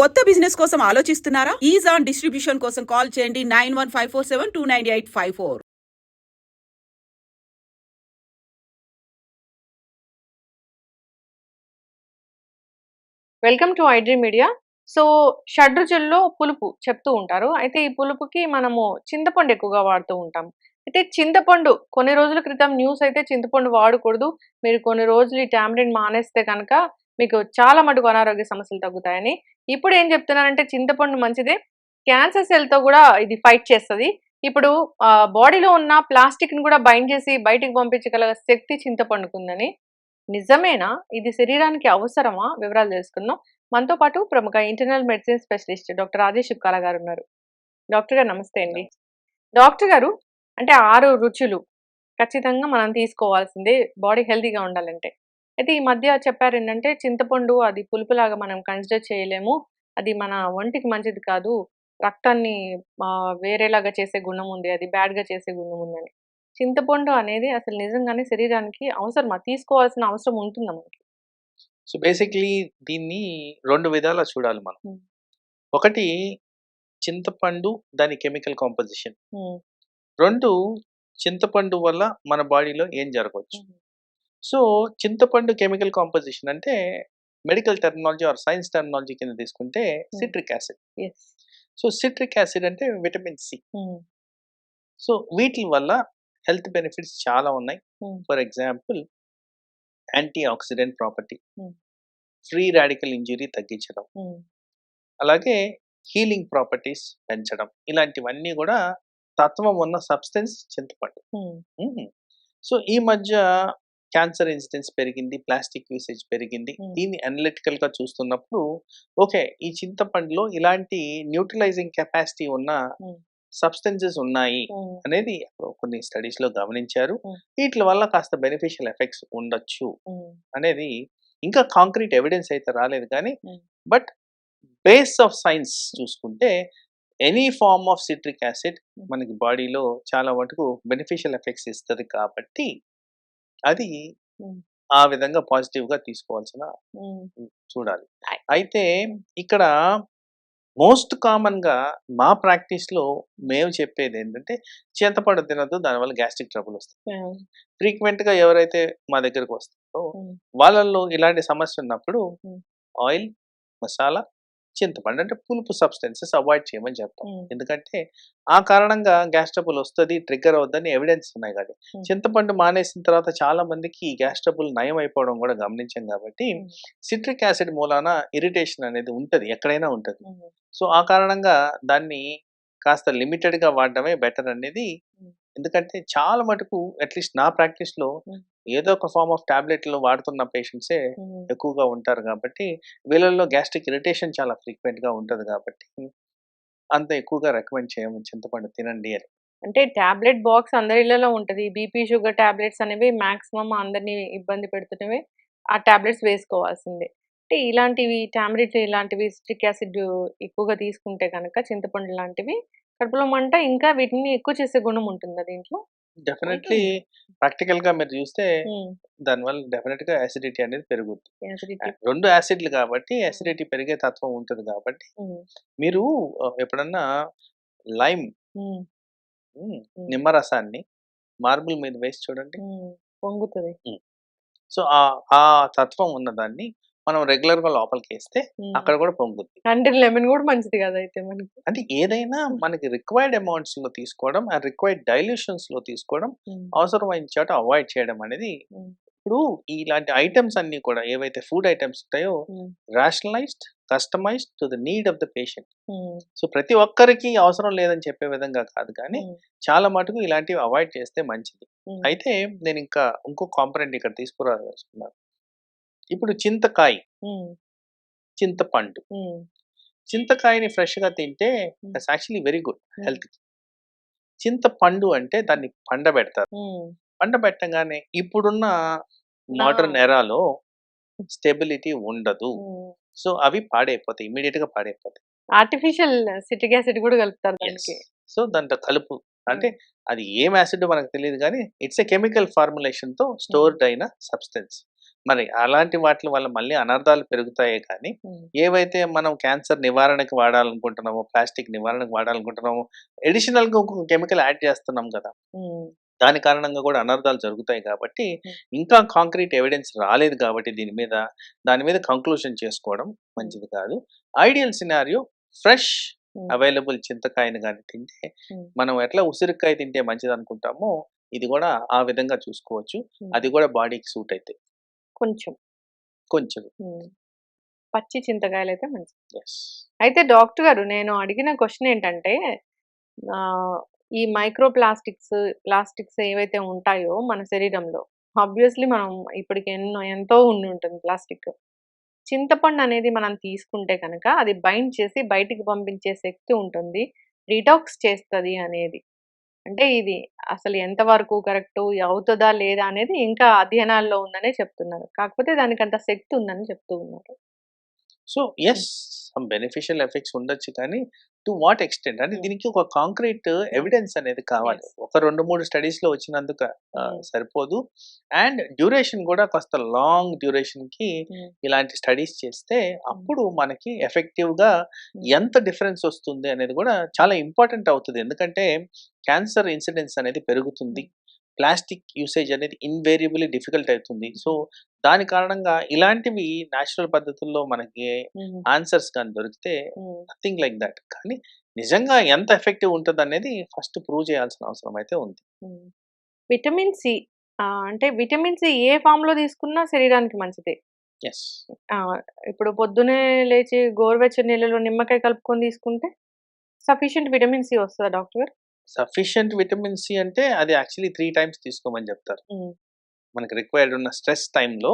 కొత్త బిజినెస్ కోసం ఆలోచిస్తున్నారా? ఈజ్ ఆన్ డిస్ట్రిబ్యూషన్ కోసం కాల్ చేయండి nine one five four seven two nine eight five four. Welcome to iDream media. So షడ్రుచుల్లో పులుపు చెప్తూ ఉంటారు. అయితే ఈ పులుపుకి మనము చింతపండు ఎక్కువగా వాడుతూ ఉంటాం. అయితే చింతపండు కొన్ని రోజుల క్రితం న్యూస్ అయితే చింతపండు వాడకూడదు. మీరు కొన్ని రోజులు ఈ టామరిన్ మానేస్తే కనుక మీకు చాలా మటుకు అనారోగ్య సమస్యలు తగ్గుతాయని ఇప్పుడు ఏం చెప్తున్నారంటే చింతపండు మంచిదే. క్యాన్సర్ సెల్తో కూడా ఇది ఫైట్ చేస్తుంది. ఇప్పుడు బాడీలో ఉన్న ప్లాస్టిక్ని కూడా బైండ్ చేసి బయటికి పంపించగల శక్తి చింతపండుకుందని. నిజమేనా? ఇది శరీరానికి అవసరమా? వివరాలు తెలుసుకుందాం. మనతో పాటు ప్రముఖ internal medicine specialist doctor Rajesh Ukkala గారు ఉన్నారు డాక్టర్ గారు నమస్తే అండి. డాక్టర్ గారు అంటే ఆరు రుచులు ఖచ్చితంగా మనం తీసుకోవాల్సిందే బాడీ హెల్తీగా ఉండాలంటే. అయితే ఈ మధ్య చెప్పారు ఏంటంటే చింతపండు అది పులుపులాగా మనం కన్సిడర్ చేయలేము. అది మన ఒంటికి మంచిది కాదు. రక్తాన్ని వేరేలాగా చేసే గుణం ఉంది. అది బ్యాడ్గా చేసే గుణం ఉందని. చింతపండు అనేది అసలు నిజంగానే శరీరానికి అవసరమా? తీసుకోవాల్సిన అవసరం ఉంటుందా మనకి? సో బేసిక్లీ దీన్ని రెండు విధాలా చూడాలి మనం. ఒకటి చింతపండు దాని కెమికల్ కాంపోజిషన్. రెండు చింతపండు వల్ల మన బాడీలో ఏం జరగవచ్చు? సో చింతపండు కెమికల్ కాంపోజిషన్ అంటే medical terminology or science terminology కింద తీసుకుంటే citric acid so citric acid అంటే విటమిన్ సి సో వీటి వల్ల హెల్త్ బెనిఫిట్స్ చాలా ఉన్నాయి. Hmm. For example antioxidant property Hmm. Free radical injury తగ్గించడం. ఉమ్, అలాగే హీలింగ్ ప్రాపర్టీస్ పెంచడం. ఇలాంటివన్నీ కూడా తత్వం ఉన్న సబ్స్టెన్స్ చింతపండు. ఉమ్, మ్మ్. సో ఈ మధ్య క్యాన్సర్ ఇన్సిడెన్స్ పెరిగింది ప్లాస్టిక్ యూసేజ్ పెరిగింది. దీన్ని అనలిటికల్గా చూస్తున్నప్పుడు ఓకే ఈ చింతపండులో ఇలాంటి న్యూట్రలైజింగ్ కెపాసిటీ ఉన్న. సబ్స్టెన్సెస్ ఉన్నాయి అనేది కొన్ని స్టడీస్లో గమనించారు. వీటి వల్ల కాస్త బెనిఫిషియల్ ఎఫెక్ట్స్ ఉండొచ్చు అనేది ఇంకా కాంక్రీట్ ఎవిడెన్స్ అయితే రాలేదు కానీ. బట్ బేస్ ఆఫ్ సైన్స్ చూసుకుంటే any form of citric acid. మనకి బాడీలో చాలా మటుకు బెనిఫిషియల్ ఎఫెక్ట్స్ ఇస్తుంది కాబట్టి అది. ఆ విధంగా పాజిటివ్గా తీసుకోవాల్సిన చూడాలి. అయితే. ఇక్కడ మోస్ట్ కామన్గా మా ప్రాక్టీస్లో మేము చెప్పేది ఏంటంటే చింతపండు తినద్దు దానివల్ల గ్యాస్ట్రిక్ ట్రబుల్ వస్తుంది ఫ్రీక్వెంట్గా ఎవరైతే మా దగ్గరకు వస్తారో వాళ్ళల్లో ఇలాంటి సమస్య ఉన్నప్పుడు. ఆయిల్ మసాలా చింతపండు అంటే పులుపు సబ్స్టెన్సెస్ అవాయిడ్ చేయమని చెప్తాం ఎందుకంటే ఆ కారణంగా గ్యాస్ ట్రబుల్ వస్తుంది ట్రిగ్గర్ అవుద్దని ఎవిడెన్స్ ఉన్నాయి కాబట్టి Hmm. చింతపండు మానేసిన తర్వాత చాలా మందికి గ్యాస్ ట్రబుల్ నయం అయిపోవడం కూడా గమనించాం కాబట్టి. సిట్రిక్ యాసిడ్ మూలాన ఇరిటేషన్ అనేది ఉంటుంది ఎక్కడైనా ఉంటుంది సో ఆ కారణంగా దాన్ని కాస్త లిమిటెడ్గా వాడడమే బెటర్ అనేది. ఎందుకంటే చాలా మటుకు అట్లీస్ట్ నా ప్రాక్టీస్లో. ఏదో ఒక ఫార్మ్ ఆఫ్ టాబ్లెట్లు వాడుతున్న పేషెంట్సే ఎక్కువగా ఉంటారు కాబట్టి వీళ్ళల్లో గ్యాస్ట్రిక్ ఇరిటేషన్ చాలా ఫ్రీక్వెంట్గా ఉంటుంది కాబట్టి అంత ఎక్కువగా రికమెండ్ చేయము చింతపండు తినండి అని. అంటే టాబ్లెట్ బాక్స్ అందరి ఇళ్ళలో ఉంటుంది. బీపీ షుగర్ టాబ్లెట్స్ అనేవి మాక్సిమం అందరినీ ఇబ్బంది పెడుతున్నవి ఆ టాబ్లెట్స్ వేసుకోవాల్సిందే. అంటే ఇలాంటివి టాబ్లెట్ ఇలాంటివి స్టిక్ యాసిడ్ ఎక్కువగా తీసుకుంటే కనుక చింతపండు లాంటివి కడుపులో మంట ఇంకా వీటిని ఎక్కువ చేసే గుణం ఉంటుందా దీంట్లో? డెఫినెట్లీ ప్రాక్టికల్గా మీరు చూస్తే దానివల్ల డెఫినెట్గా యాసిడిటీ అనేది పెరుగుద్ది. acidity. రెండు యాసిడ్లు కాబట్టి యాసిడిటీ పెరిగే తత్వం ఉంటుంది కాబట్టి మీరు ఎప్పుడన్నా లైమ్ నిమ్మరసాన్ని మార్బుల్ మీద వేసి చూడండి. పొంగుతుంది. సో ఆ ఆ తత్వం ఉన్నదాన్ని మనం రెగ్యులర్గా లోపలికి వేస్తే. అక్కడ కూడా పొంగుద్ది. అంటే లెమన్ కూడా మంచిది కదా అయితే మనకి. అంటే ఏదైనా మనకి రిక్వైర్డ్ అమౌంట్స్లో తీసుకోవడం ఆ రిక్వైర్డ్ డైల్యూషన్స్లో తీసుకోవడం అవసరమైన చోట అవాయిడ్ చేయడం అనేది ఇప్పుడు ఇలాంటి ఐటమ్స్ అన్ని కూడా ఏవైతే ఫుడ్ ఐటమ్స్ ఉంటాయో rationalised customised to the need of the patient so ప్రతి ఒక్కరికి అవసరం లేదని చెప్పే విధంగా కాదు కానీ చాలా మటుకు ఇలాంటివి అవాయిడ్ చేస్తే మంచిది. అయితే నేను ఇంకా ఇంకో కాంపనెంట్ ఇక్కడ తీసుకురాదలుచుకున్నాను ఇప్పుడు చింతకాయ. చింతపండు. చింతకాయని fresh గా తింటే. That's actually very good Hmm. Health. చింతపండు అంటే దాన్ని పండబెడతారు. పండబెట్టగానే ఇప్పుడున్న మోడర్న్ ఎరాలో స్టెబిలిటీ ఉండదు. సో అవి పాడైపోతాయి ఇమీడియట్గా పాడైపోతాయి. ఆర్టిఫిషియల్ సిట్రిక్ యాసిడ్ కూడా కలుపుతారు దానికి. సో దాంట్లో కలుపు అంటే అది ఏం యాసిడ్ మనకు తెలియదు కానీ ఇట్స్ ఎ కెమికల్ ఫార్ములేషన్తో స్టోర్డ్ అయిన సబ్స్టెన్స్. మరి అలాంటి వాటి వల్ల మళ్ళీ అనర్థాలు పెరుగుతాయే కానీ ఏవైతే మనం క్యాన్సర్ నివారణకి వాడాలనుకుంటున్నామో ప్లాస్టిక్ నివారణకు వాడాలనుకుంటున్నామో అడిషనల్గా ఒక కెమికల్ యాడ్ చేస్తున్నాం కదా దాని కారణంగా కూడా అనర్థాలు జరుగుతాయి కాబట్టి. ఇంకా కాంక్రీట్ ఎవిడెన్స్ రాలేదు కాబట్టి దీని మీద దాని మీద కంక్లూజన్ చేసుకోవడం మంచిది కాదు ఐడియల్ సినారియో ఫ్రెష్. అవైలబుల్ చింతకాయని కానీ తింటే. మనం ఎట్లా ఉసిరికాయ తింటే మంచిది అనుకుంటామో ఇది కూడా ఆ విధంగా చూసుకోవచ్చు. అది కూడా బాడీకి సూట్ అయితే కొంచెం. కొంచెం. పచ్చి చింతకాయలు అయితే మంచిది అయితే డాక్టర్ గారు నేను అడిగిన క్వశ్చన్ ఏంటంటే ఈ మైక్రో ప్లాస్టిక్స్ ప్లాస్టిక్స్ ఏవైతే ఉంటాయో మన శరీరంలో ఆబ్వియస్లీ మనం ఇప్పటికి ఎన్నో ఎంతో ఉండి ఉంటుంది ప్లాస్టిక్. చింతపండు అనేది మనం తీసుకుంటే కనుక అది బైండ్ చేసి బయటికి పంపించే శక్తి ఉంటుంది. రిటాక్స్ చేస్తుంది అనేది. అంటే ఇది అసలు ఎంతవరకు కరెక్ట్ అవుతుందా లేదా అనేది ఇంకా అధ్యయనాల్లో ఉందనే చెప్తున్నారు. కాకపోతే దానికి అంత శక్తి ఉందని చెప్తూ ఉన్నారు. So yes some beneficial effects ఉండొచ్చు కానీ టు వాట్ ఎక్స్టెంట్ అంటే Hmm. దీనికి ఒక కాంక్రీట్ ఎవిడెన్స్ అనేది కావాలి. ఒక రెండు మూడు స్టడీస్లో వచ్చినందుకు Hmm. సరిపోదు అండ్ డ్యూరేషన్ కూడా కాస్త లాంగ్ డ్యూరేషన్కి Hmm. ఇలాంటి స్టడీస్ చేస్తే అప్పుడు మనకి ఎఫెక్టివ్గా. ఎంత డిఫరెన్స్ వస్తుంది అనేది కూడా చాలా ఇంపార్టెంట్ అవుతుంది ఎందుకంటే క్యాన్సర్ ఇన్సిడెన్స్ అనేది పెరుగుతుంది ప్లాస్టిక్ యూసేజ్ అనేది ఇన్వేరియబుల్లీ డిఫికల్ట్ అవుతుంది సో దాని కారణంగా ఇలాంటివి న్యాచురల్ పద్ధతుల్లో మనకి ఆన్సర్స్ కానీ దొరికితే నథింగ్ లైక్ దట్. కానీ నిజంగా ఎంత ఎఫెక్టివ్ ఉంటుంది అనేది ఫస్ట్ ప్రూవ్ చేయాల్సిన అవసరం అయితే ఉంది. విటమిన్ సి అంటే విటమిన్ సి ఏ ఫామ్లో తీసుకున్నా శరీరానికి మంచిదే. ఇప్పుడు పొద్దునే లేచి గోరువెచ్చని నీళ్ళలో నిమ్మకాయ కలుపుకొని తీసుకుంటే సఫిషియంట్ విటమిన్ సి వస్తుందా డాక్టర్ సఫిషియంట్ విటమిన్ సి అంటే అది యాక్చువల్లీ త్రీ టైమ్స్ తీసుకోమని చెప్తారు. మనకి రిక్వైర్డ్ ఉన్న స్ట్రెస్ టైంలో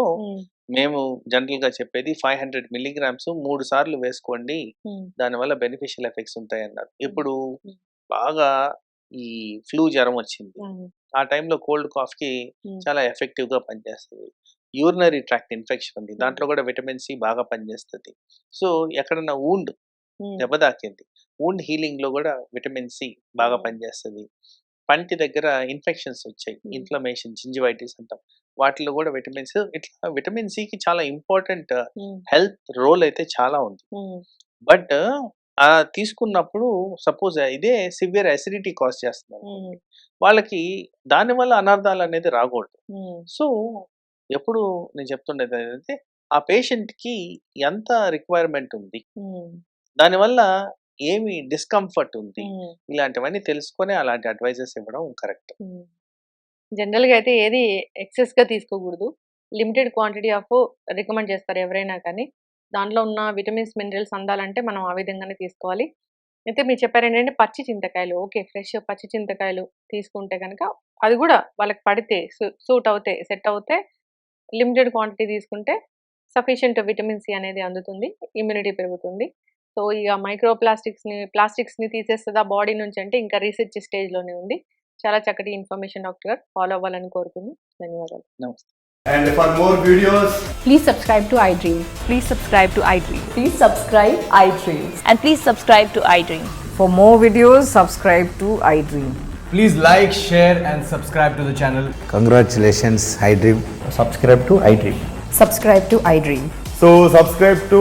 మేము జనరల్గా చెప్పేది ఫైవ్ హండ్రెడ్ మిల్లీగ్రామ్స్ మూడు సార్లు వేసుకోండి. ఉమ్, దానివల్ల బెనిఫిషియల్ ఎఫెక్ట్స్ ఉంటాయి అన్నారు ఇప్పుడు. బాగా ఈ ఫ్లూ జ్వరం వచ్చింది. ఆ టైంలో కోల్డ్ కాఫ్కి Hmm. చాలా ఎఫెక్టివ్గా పనిచేస్తుంది. యూరినరీ ట్రాక్ట్ ఇన్ఫెక్షన్ ఉంది. దాంట్లో కూడా విటమిన్ సి బాగా పనిచేస్తుంది. సో ఎక్కడన్నా ఊండ్ దెబ్బ తాకింది. ఊండ్ హీలింగ్లో కూడా విటమిన్ సి బాగా. పనిచేస్తుంది. పంటి దగ్గర ఇన్ఫెక్షన్స్ వచ్చాయి. ఇన్ఫ్లమేషన్ జింజివైటిస్ అంటాం. వాటిలో కూడా విటమిన్స్ ఇట్లా విటమిన్కి చాలా ఇంపార్టెంట్ హెల్త్ రోల్ అయితే చాలా ఉంది. బట్ ఆ తీసుకున్నప్పుడు సపోజ్ ఇదే సివియర్ అసిడిటీ కాజ్ చేస్తున్నారు ఉమ్, వాళ్ళకి దానివల్ల అనర్థాలు అనేది రాకూడదు. సో ఎప్పుడు నేను చెప్తుండేది ఏంటంటే ఆ పేషెంట్కి ఎంత రిక్వైర్మెంట్ ఉంది? దానివల్ల ఏమి డిస్కంఫర్ట్ ఉంది. ఇలాంటివన్నీ తెలుసుకొని అలాంటి అడ్వైజెస్ ఇవ్వడం కరెక్ట్ ఉమ్. జనరల్గా అయితే ఏది excess గా తీసుకోకూడదు. లిమిటెడ్ క్వాంటిటీ ఆఫ్ రికమెండ్ చేస్తారు ఎవరైనా కానీ. దాంట్లో ఉన్న విటమిన్స్ మినరల్స్ అందాలంటే మనం ఆ విధంగానే తీసుకోవాలి. అయితే మీరు చెప్పారు ఏంటంటే పచ్చి చింతకాయలు. ఓకే ఫ్రెష్ పచ్చి చింతకాయలు తీసుకుంటే కనుక అది కూడా వాళ్ళకి పడితే సూట్ అవుతే సెట్ అవుతే లిమిటెడ్ క్వాంటిటీ తీసుకుంటే సఫిషియంట్ విటమిన్ సి అనేది అందుతుంది ఇమ్యూనిటీ పెరుగుతుంది. సో ఇక మైక్రో ప్లాస్టిక్స్ని ప్లాస్టిక్స్ని తీసేస్తుందా బాడీ నుంచి అంటే ఇంకా రీసెర్చ్ స్టేజ్లోనే ఉంది చాలా చక్కటి ఇన్ఫర్మేషన్ డాక్టర్ గారు ఫాలో అవ్వాలని కోరుకుంటున్నాను ధన్యవాదాలు నమస్తే And for more videos, Please subscribe to iDream. Please subscribe to iDream. Please subscribe iDream. And please subscribe to iDream. For more videos, subscribe to iDream. please like, share, and subscribe to the channel. Congratulations, iDream. subscribe to iDream. Subscribe to iDream. So, subscribe to